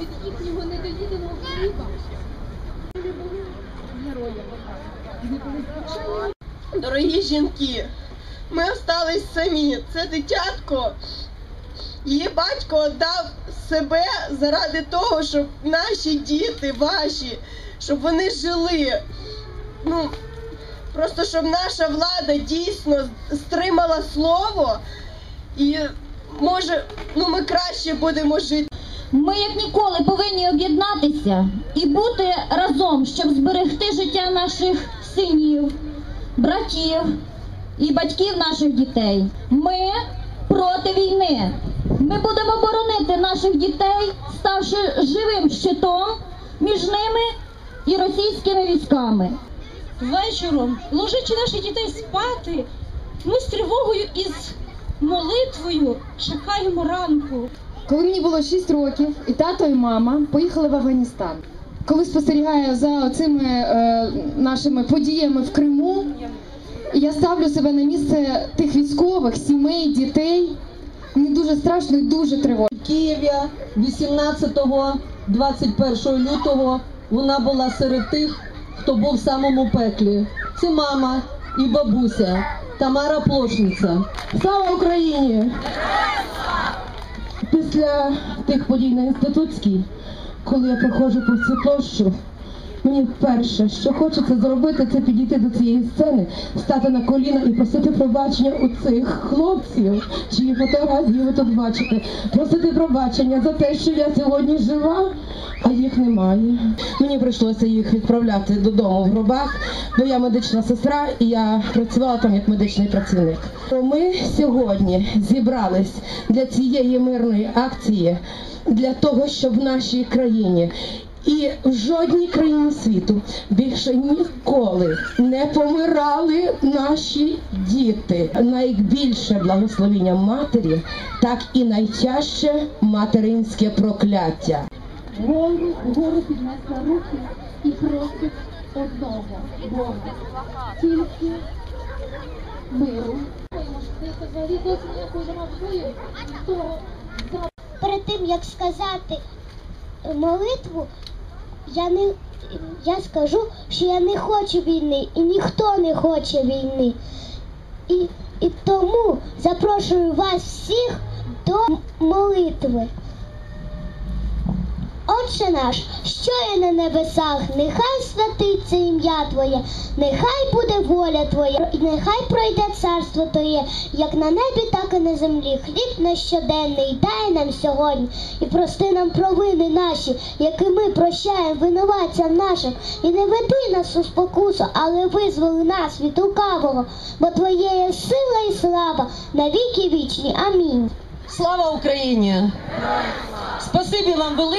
від їхнього недоїденого хліба. Вони були героями. Дорогі жінки, ми остались самі. Це дитятко. Її батько віддав себе заради того, щоб наші діти, ваші, щоб вони жили. Ну, просто щоб наша влада дійсно стримала слово. І може, ну ми краще будемо жити. Ми як ніколи повинні об'єднатися і бути разом, щоб зберегти життя наших синів, братів і батьків наших дітей. Ми проти війни. Ми будемо боронити наших дітей, ставши живим щитом між ними і російськими військами. Вечором, ложачи наших дітей спати, ми з тривогою і з молитвою чекаємо ранку. Коли мені було 6 років, і тато, і мама поїхали в Афганістан. Коли спостерігаю за цими е, нашими подіями в Криму, я ставлю себе на місце тих військових, сімей, дітей. Мені дуже страшно і дуже тривожно. Києві 18-21 лютого вона була серед тих, хто був в самому пеклі. Це мама і бабуся Тамара Плошниця. Слава Україні! Після тих подій на інститутській, коли я проходжу по цю площу, мені вперше, що хочеться зробити, це підійти до цієї сцени, стати на коліна і просити пробачення у цих хлопців, чиї фотографії ви тут бачите. Просити пробачення за те, що я сьогодні жива, а їх немає. Мені прийшлося їх відправляти додому в гробах, бо я медична сестра і я працювала там як медичний працівник. Ми сьогодні зібрались для цієї мирної акції для того, щоб в нашій країні і в жодній країні світу більше ніколи не помирали наші діти. Найбільше благословіння матері, так і найтяжче материнське прокляття. Вгору, вгору піднесла руки і просить одного Бога. Тільки миру. Перед тим як сказати молитву, я не я скажу, що я не хочу війни і ніхто не хоче війни. І, і тому запрошую вас всіх до молитви. Отче наш, що є на небесах, нехай святиться ім'я Твоє, нехай буде воля Твоя, і нехай пройде царство Твоє, як на небі, так і на землі. Хліб наш щоденний дай нам сьогодні і прости нам провини наші, які ми прощаємо винуватцям нашим, і не веди нас у спокусу, але визволи нас від лукавого, бо Твоє є сила і слава на віки вічні. Амінь. Слава Україні! Спасибі вам велике.